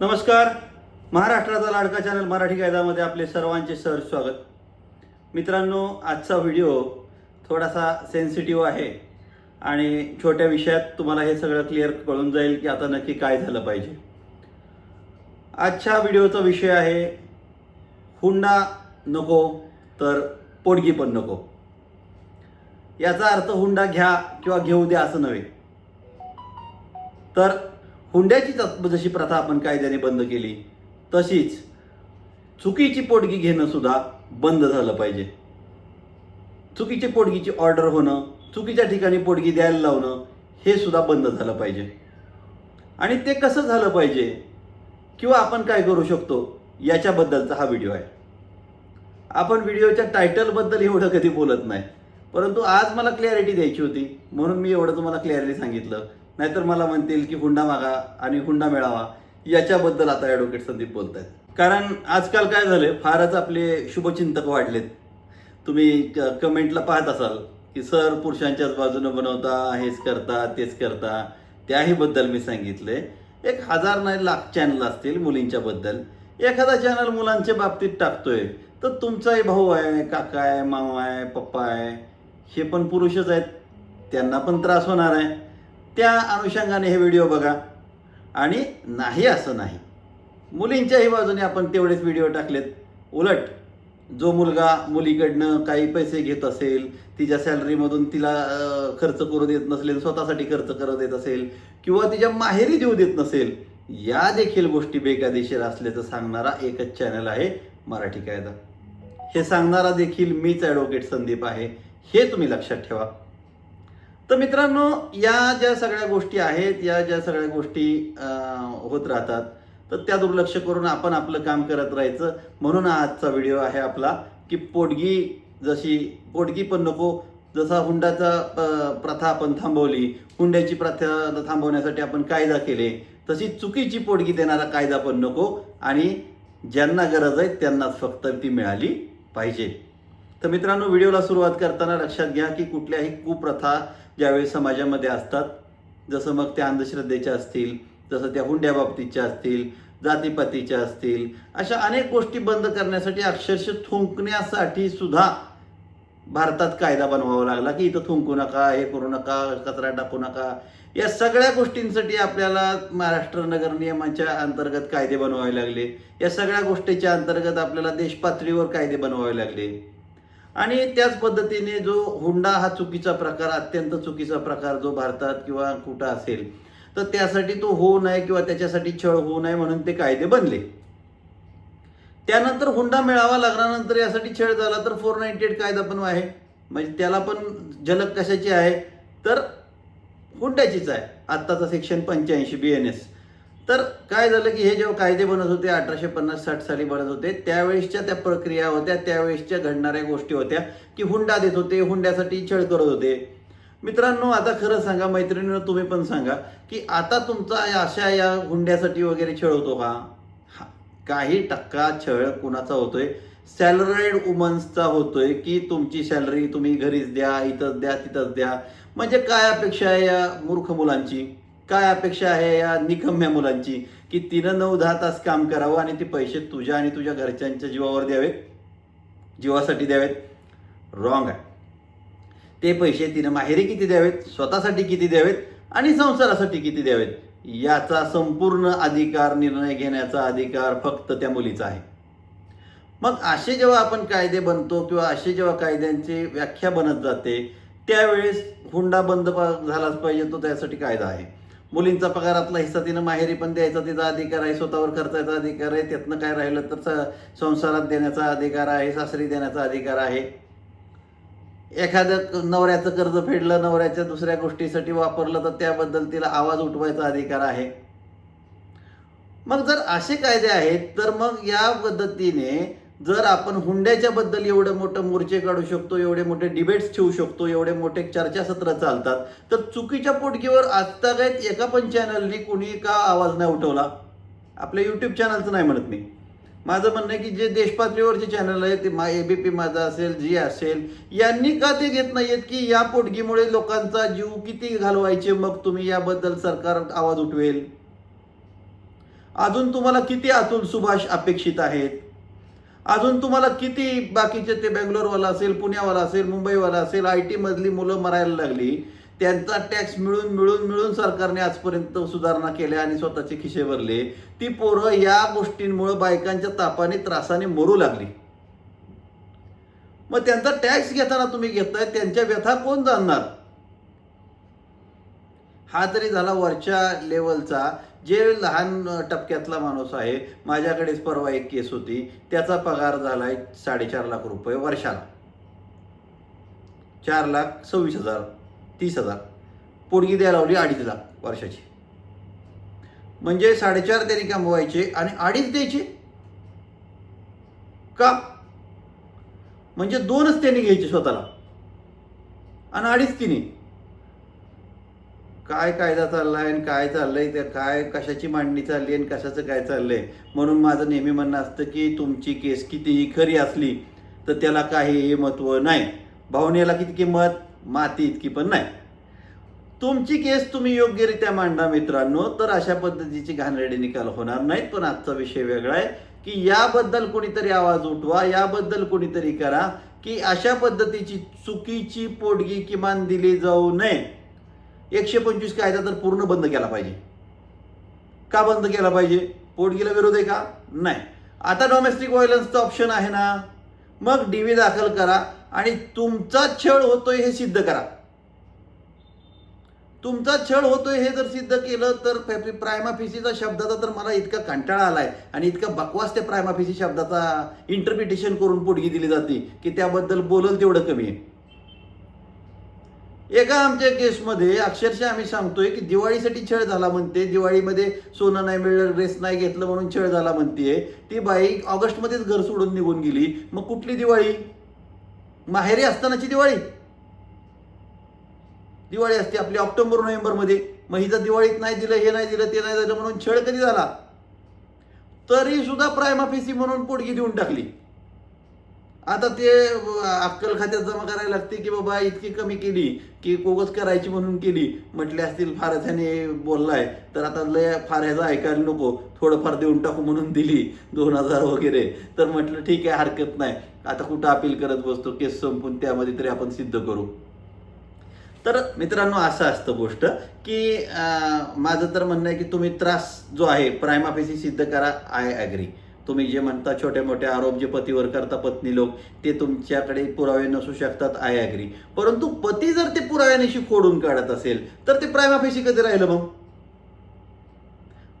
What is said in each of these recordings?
नमस्कार. महाराष्ट्राचा लाडका चॅनल मराठी कायदामध्ये आपले सर्वांचे सर स्वागत. मित्रांनो आजचा व्हिडिओ थोडासा सेन्सिटिव्ह आहे आणि छोट्या विषयात तुम्हाला हे सगळं क्लिअर कळून जाईल की आता नक्की काय झालं पाहिजे. आजच्या व्हिडिओचा विषय आहे हुंडा नको तर पोटगी पण नको. याचा अर्थ हुंडा घ्या किंवा घेऊ द्या असं नव्हे. तर हुंड्याची जशी प्रथा आपण कायद्याने बंद केली तशीच चुकीची पोटगी घेणं सुद्धा बंद झालं पाहिजे. चुकीची पोटगीची ऑर्डर होणं चुकीच्या ठिकाणी पोटगी द्यायला लावणं हे सुद्धा बंद झालं पाहिजे. आणि ते कसं झालं पाहिजे किंवा आपण काय करू शकतो याच्याबद्दलचा हा व्हिडिओ आहे. आपण व्हिडिओच्या टायटलबद्दल एवढं कधी बोलत नाही परंतु आज मला क्लॅरिटी द्यायची होती म्हणून मी एवढं तुम्हाला क्लॅरिटी सांगितलं. नाहीतर मला म्हणतील की हुंडा मागा आणि हुंडा मिळावा. याच्याबद्दल आता ॲडव्होकेट संदीप बोलत आहेत कारण आजकाल काय झालं फारच आपले शुभचिंतक वाढलेत. तुम्ही कमेंटला पाहत असाल की सर पुरुषांच्याच बाजूनं बनवता हेच करता तेच करता. त्याही बद्दल मी सांगितले एक हजार नाही लाख चॅनल असतील मुलींच्याबद्दल एखादा चॅनल मुलांच्या बाबतीत टाकतोय तर तुमचाही भाऊ आहे काका आहे मामा आहे पप्पा आहे. हे पण पुरुषच आहेत. त्यांना पण त्रास होणार आहे. त्या अनुषंगाने हे व्हिडिओ बघा. आणि नाही असं नाही. मुलींच्याही बाजूने आपण तेवढेच व्हिडिओ टाकलेत. उलट जो मुलगा मुलीकडनं काही पैसे घेत असेल तिच्या सॅलरीमधून तिला खर्च करू देत नसेल स्वतःसाठी खर्च करू देत असेल किंवा तिच्या माहेरी देऊ देत नसेल या देखील गोष्टी बेकायदेशीर असल्याचं सांगणारा एकच चॅनल आहे मराठी कायदा. हे सांगणारा देखील मीच ॲडव्होकेट संदीप आहे. हे तुम्ही लक्षात ठेवा. तर मित्रांनो या ज्या सगळ्या गोष्टी आहेत या ज्या सगळ्या गोष्टी होत राहतात तर त्या दुर्लक्ष करून आपण आपलं काम करत राहायचं. म्हणून आजचा व्हिडिओ आहे आपला की पोटगी जशी पोटगी पण नको जसा हुंडाचा प्रथा आपण थांबवली हुंड्याची प्रथा थांबवण्यासाठी आपण कायदा केले तशी चुकीची पोटगी देणारा कायदा पण नको आणि ज्यांना गरज आहे त्यांनाच फक्त ती मिळाली पाहिजे. तर मित्रांनो व्हिडिओला सुरुवात करताना लक्षात घ्या की कुठल्याही कुप्रथा ज्यावेळी समाजामध्ये असतात जसं मग त्या अंधश्रद्धेच्या असतील जसं त्या हुंड्या बाबतीच्या असतील जातीपातीच्या असतील अशा अनेक गोष्टी बंद करण्यासाठी अक्षरशः थुंकण्यासाठी सुद्धा भारतात कायदा बनवावा लागला की इथं थुंकू नका हे करू नका कचरा टाकू नका. या सगळ्या गोष्टींसाठी आपल्याला महाराष्ट्र नगर नियमाच्या अंतर्गत कायदे बनवावे लागले. या सगळ्या गोष्टीच्या अंतर्गत आपल्याला देशपातळीवर कायदे बनवावे लागले. आणि त्याच पद्धतीने जो हुंडा हा चुकीचा प्रकार अत्यंत चुकीचा प्रकार जो भारतात किंवा कुठं असेल तर त्यासाठी तो होऊ नये किंवा त्याच्यासाठी छळ होऊ नये म्हणून ते कायदे बनले. त्यानंतर हुंडा मिळावा लागल्यानंतर यासाठी छळ झाला तर फोर नाईन्टी एट कायदा पण आहे. म्हणजे त्याला पण झलक कशाची आहे? तर हुंड्याचीच आहे. आत्ताचा सेक्शन पंच्याऐंशी बी एन एस तर काय झालं की हे जेव्हा कायदे बनत होते अठराशे पन्नास साठ साली बनत होते त्यावेळेसच्या त्या प्रक्रिया होत्या त्यावेळेसच्या घडणाऱ्या गोष्टी होत्या की हुंडा देत होते हुंड्यासाठी छळ करत होते. मित्रांनो आता खरं सांगा मैत्रिणीनं तुम्ही पण सांगा की आता तुमचा अशा या हुंड्यासाठी वगैरे छळ होतो का? हा, काही टक्का छळ कुणाचा होतोय? सॅलरीड वुमन्सचा होतोय की तुमची सॅलरी तुम्ही घरीच द्या इथंच द्या तिथंच द्या. म्हणजे काय अपेक्षा आहे या मूर्ख मुलांची? काय अपेक्षा आहे या निकम्या मुलांची? की तिनं नऊ दहा तास काम करावं आणि ते पैसे तुझ्या आणि तुझ्या घरच्यांच्या जीवावर द्यावेत? जीवासाठी द्यावेत? रॉंग आहे. ते पैसे तिनं माहेरी किती द्यावेत? स्वतःसाठी किती द्यावेत? आणि संसारासाठी किती द्यावेत? याचा संपूर्ण अधिकार निर्णय घेण्याचा अधिकार फक्त त्या मुलीचा आहे. मग असे जेव्हा आपण कायदे बनतो किंवा असे जेव्हा कायद्यांची व्याख्या बनत जाते त्यावेळेस हुंडा बंद झालाच पाहिजे तो त्यासाठी कायदा आहे. मुलींचा पगारातला हिस्सा तिनं माहेरी पण द्यायचा तिचा अधिकार आहे स्वतःवर खर्चायचा अधिकार आहे. त्यातनं काय राहिलं तर स- संसारात देण्याचा अधिकार आहे सासरी देण्याचा अधिकार आहे. एखादं नवऱ्याचं कर्ज फेडलं नवऱ्याच्या दुसऱ्या गोष्टीसाठी वापरलं तर त्याबद्दल तिला आवाज उठवायचा अधिकार आहे. मग जर असे कायदे आहेत तर मग या पद्धतीने जर आपण हुंड्याच्या बद्दल एवढं मोठं मोर्चे काढू शकतो एवढे मोठे डिबेट्स ठेवू शकतो एवढे मोठे चर्चासत्र चालतात तर चुकीच्या पोटकीवर आजतागायत एका पण चॅनलनी कुणी का आवाज नाही उठवला? आपल्या यूट्यूब चॅनलचं नाही म्हणत मी. माझं म्हणणं आहे की जे देशपातळीवरचे चॅनल आहे ते मा ए बी पी माझा असेल जी असेल यांनी का ते घेत नाही आहेत की या पोटगीमुळे लोकांचा जीव किती घालवायचे मग तुम्ही याबद्दल सरकार आवाज उठवेल? अजून तुम्हाला किती अतुल सुभाष अपेक्षित आहेत? अजून तुम्हाला किती बाकीचे ते बेंगलोरवाला असेल पुण्यावाला असेल मुंबईवाला असेल आय टी मधली मुलं मरायला लागली त्यांचा टॅक्स मिळून मिळून मिळून सरकारने आजपर्यंत सुधारणा केल्या आणि स्वतःचे खिशे भरले. ती पोरं या गोष्टींमुळे बायकांच्या तापाने त्रासाने मरू लागली. मग त्यांचा टॅक्स घेताना तुम्ही घेताय त्यांच्या व्यथा कोण जाणणार? हा तरी झाला वरच्या लेवलचा जे लहान टपक्यातला माणूस आहे माझ्याकडेच परवा एक केस होती. त्याचा पगार झालाय साडेचार लाख रुपये वर्षाला. चार लाख सव्वीस हजार तीस हजार. पोटगी द्यायला लावली अडीच लाख वर्षाची. म्हणजे साडेचार त्यांनी कमवायचे आणि अडीच द्यायचे? का? म्हणजे दोनच त्यांनी घ्यायचे स्वतःला. आणि अडीच तिने. काय कायदा चालला आहे आणि काय चाललंय? त्या काय कशाची मांडणी चालली आणि कशाचं काय चाललंय? म्हणून माझं नेहमी म्हणणं असतं की तुमची केस कितीही खरी असली तर त्याला काहीही महत्त्व नाही. भावनेला किती किंमत माती इतकी पण नाही. तुमची केस तुम्ही योग्यरित्या मांडा मित्रांनो तर अशा पद्धतीची घाणेरडे निकाल होणार नाहीत. पण आजचा विषय वेगळा आहे की याबद्दल कोणीतरी आवाज उठवा याबद्दल कोणीतरी करा की अशा पद्धतीची चुकीची पोटगी किमान दिली जाऊ नये. एकशे पंचवीस कायदा तर पूर्ण बंद केला पाहिजे. का बंद केला पाहिजे? पोटगीला विरोध आहे का? नाही. आता डोमेस्टिक व्हायलन्सचं ऑप्शन आहे ना. मग डी व्ही दाखल करा आणि तुमचा छळ होतोय हे सिद्ध करा. तुमचा छळ होतोय हे जर सिद्ध केलं तर प्रायमा फिसीचा शब्दाचा तर मला इतका कंटाळा आलाय आणि इतका बकवास त्या प्रायमा फिसी शब्दाचा इंटरप्रिटेशन करून पोटगी दिली जाते की त्याबद्दल बोलल तेवढं कमी आहे. एका आमच्या केसमध्ये अक्षरशः आम्ही सांगतोय की दिवाळीसाठी छळ झाला म्हणते. दिवाळीमध्ये सोनं नाही मिळलं ड्रेस नाही घेतलं म्हणून छळ झाला म्हणते ती बाई ऑगस्टमध्येच घर सोडून निघून गेली. मग कुठली दिवाळी? माहेरी असतानाची दिवाळी? दिवाळी असते आपली ऑक्टोबर नोव्हेंबरमध्ये. मग हिचं दिवाळीत नाही दिलं हे नाही दिलं ते नाही दिलं म्हणून छळ कधी झाला? तरी सुद्धा प्रायमा फेसी म्हणून पोटगी देऊन टाकली. आता ते अक्कल खात्यात जमा करायला लागते की बाबा इतकी कमी केली की कोगत करायची म्हणून केली. म्हटले असतील फारच ह्याने बोललाय. तर आता लय फार ह्याचं ऐकायला नको. थोडंफार देऊन टाकू म्हणून दिली दोन हजार वगैरे. तर म्हटलं ठीक आहे हरकत नाही. आता कुठं अपील करत बसतो केस संपून त्यामध्ये तरी आपण सिद्ध करू. तर मित्रांनो असं असतं गोष्ट की माझं तर म्हणणं आहे की तुम्ही त्रास जो आहे प्रायमाफेसी सिद्ध करा आय ॲग्री तुम्ही जे म्हणता छोटे मोठे आरोप जे पतीवर करता पत्नी लोक ते तुमच्याकडे पुरावे नसू शकतात आय अग्री परंतु पती जर ते पुराव्यानिशी फोडून काढत असेल तर ते प्रायमाफेसी कधी राहिलं मग?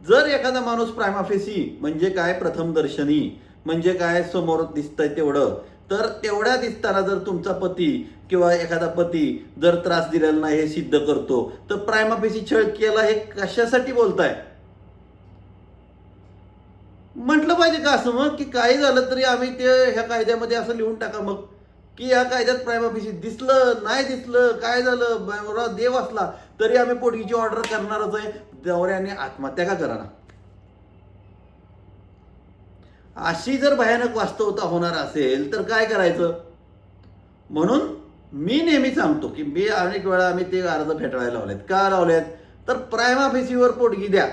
जर एखादा माणूस प्रायमाफेसी म्हणजे काय प्रथम दर्शनी म्हणजे काय समोर दिसतंय तेवढं तर तेवढ्या दिसताना जर तुमचा पती किंवा एखादा पती जर त्रास दिलेला नाही हे सिद्ध करतो तर प्रायमाफेसी छळ केला हे कशासाठी बोलताय? म्हटलं पाहिजे का असं मग? की काही झालं तरी आम्ही ते ह्या कायद्यामध्ये असं लिहून टाका मग. की या कायद्यात प्रायमाफेसी दिसलं नाही दिसलं काय झालं देव असला तरी आम्ही पोटगीची ऑर्डर करणारच आहे. दौऱ्याने आत्महत्या का करा अशी जर भयानक वास्तवता होणार असेल तर काय करायचं? म्हणून मी नेहमी सांगतो की मी अनेक वेळा आम्ही ते अर्ज फेटाळायला लावलेत. का लावलेत? तर प्रायमाफेसीवर पोटगी द्या.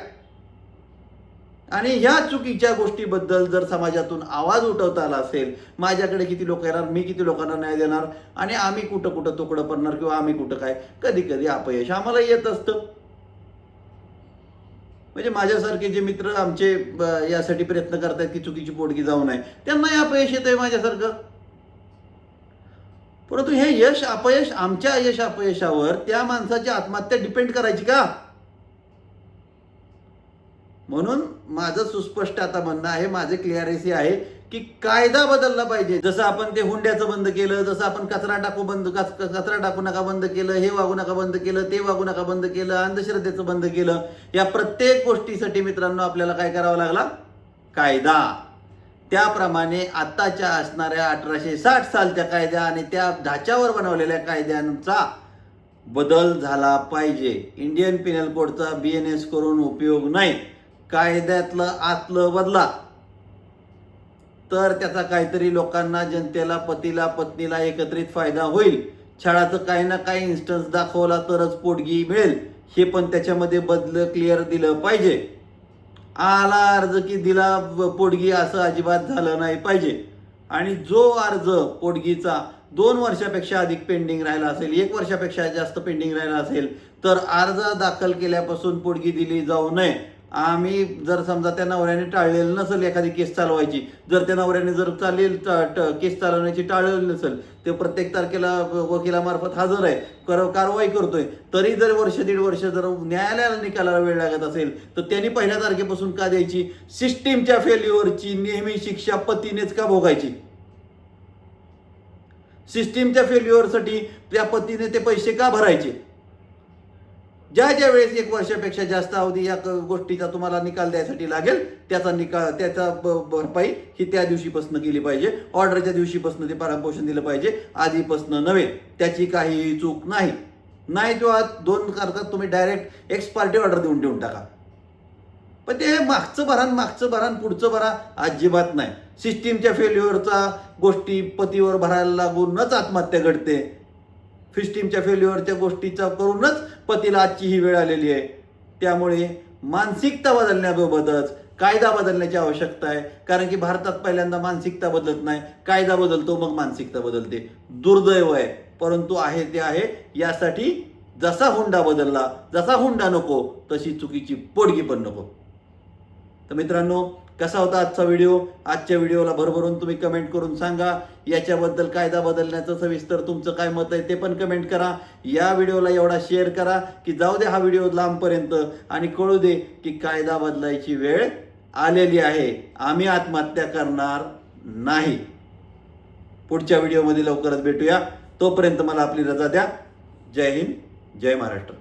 आणि ह्या चुकीच्या गोष्टीबद्दल जर समाजातून आवाज उठवता आला असेल माझ्याकडे किती लोक येणार मी किती लोकांना न्याय देणार आणि आम्ही कुठं कुठं तुकडं पडणार किंवा आम्ही कुठं काय कधी कधी अपयश आम्हाला येत असतं. म्हणजे माझ्यासारखे जे मित्र आमचे यासाठी प्रयत्न करतायत की चुकीची पोटगी जाऊ नये त्यांनाही अपयश येत आहे माझ्यासारखं. परंतु हे यश अपयश आमच्या यश अपयशावर त्या माणसाची आत्महत्या डिपेंड करायची का? म्हणून माझं सुस्पष्ट आता म्हणणं आहे माझे क्लिअरेसी आहे की कायदा बदलला पाहिजे. जसं आपण ते हुंड्याचं बंद केलं जसं आपण कचरा टाकू बंद कच- कचरा टाकू नका बंद केलं हे वागू नका बंद केलं ते वागू नका बंद केलं अंधश्रद्धेचं बंद केलं या प्रत्येक गोष्टीसाठी मित्रांनो आपल्याला काय करावं लागला? कायदा. त्याप्रमाणे आत्ताच्या असणाऱ्या अठराशे साठ सालच्या कायद्या आणि त्या ढाच्यावर बनवलेल्या कायद्यांचा बदल झाला पाहिजे. इंडियन पिनल कोडचा बी एन एस करून उपयोग नाही. कायद्यातलं आतलं बदला तर त्याचा काहीतरी लोकांना जनतेला पतीला पत्नीला एकत्रित फायदा होईल. छळाचं काही ना काही इन्स्टन्स दाखवला तरच पोटगी मिळेल. हे पण त्याच्यामध्ये बदल क्लिअर दिलं पाहिजे. आला अर्ज की दिला पोटगी असं अजिबात झालं नाही पाहिजे. आणि जो अर्ज पोटगीचा दोन वर्षापेक्षा अधिक पेंडिंग राहिला असेल एक वर्षापेक्षा जास्त पेंडिंग राहिला असेल तर अर्ज दाखल केल्यापासून पोटगी दिली जाऊ नये. आम्ही जर समजा त्या नवऱ्याने टाळलेलं नसेल एखादी केस चालवायची जर त्या नवऱ्याने जर चालेल केस चालवण्याची टाळलेली नसेल ते प्रत्येक तारखेला वकिलामार्फत हजर आहे कर कारवाई करतोय. तरी जर वर्ष दीड वर्ष जर न्यायालयाला निकालाला वेळ लागत असेल तर त्यांनी पहिल्या तारखेपासून का द्यायची? सिस्टीमच्या फेल्युअरची नेहमी शिक्षा पतीनेच का भोगायची? सिस्टीमच्या फेल्युअरसाठी त्या पतीने ते पैसे का भरायचे? ज्या ज्या वेळेस एक वर्षापेक्षा जास्त अवधी या क- गोष्टीचा तुम्हाला निकाल द्यायसाठी लागेल त्याचा निकाल त्याचा ब- भरपाई ही त्या दिवशीपासून केली पाहिजे. ऑर्डरच्या दिवशीपासून ते पालनपोषण दिलं पाहिजे. आधीपासून नव्हे त्याची काहीही चूक नाही. नाही किंवा दोन करतात तुम्ही डायरेक्ट एक्स पार्टी ऑर्डर देऊन ठेवून टाका. पण ते मागचं भरा मागचं भरा पुढचं भरा अजिबात नाही. सिस्टीमच्या फेल्युअरचा गोष्टी पतीवर भरायला लागूनच आत्महत्या घडते. सिस्टीमच्या फेल्युअरच्या गोष्टीचा करूनच पतीला आजची ही वेळ आलेली आहे. त्यामुळे मानसिकता बदलण्याबाबतच कायदा बदलण्याची आवश्यकता आहे. कारण की भारतात पहिल्यांदा मानसिकता बदलत नाही. कायदा बदलतो मग मानसिकता बदलते. दुर्दैव आहे. परंतु आहे ते आहे यासाठी जसा हुंडा बदलला जसा हुंडा नको तशी चुकीची पोडगी पण नको. तर मित्रांनो कसा होता आजचा व्हिडिओ आजच्या व्हिडिओला भरभरून तुम्ही कमेंट करून सांगा. याच्याबद्दल कायदा बदलण्याचं सविस्तर तुमचं काय मत आहे ते पण कमेंट करा. या व्हिडिओला एवढा शेअर करा की जाऊ दे हा व्हिडिओ लांबपर्यंत आणि कळू दे की कायदा बदलायची वेळ आलेली आहे. आम्ही आत्महत्या करणार नाही. पुढच्या व्हिडिओमध्ये लवकरच भेटूया. तोपर्यंत मला आपली रजा द्या. जय हिंद जय महाराष्ट्र.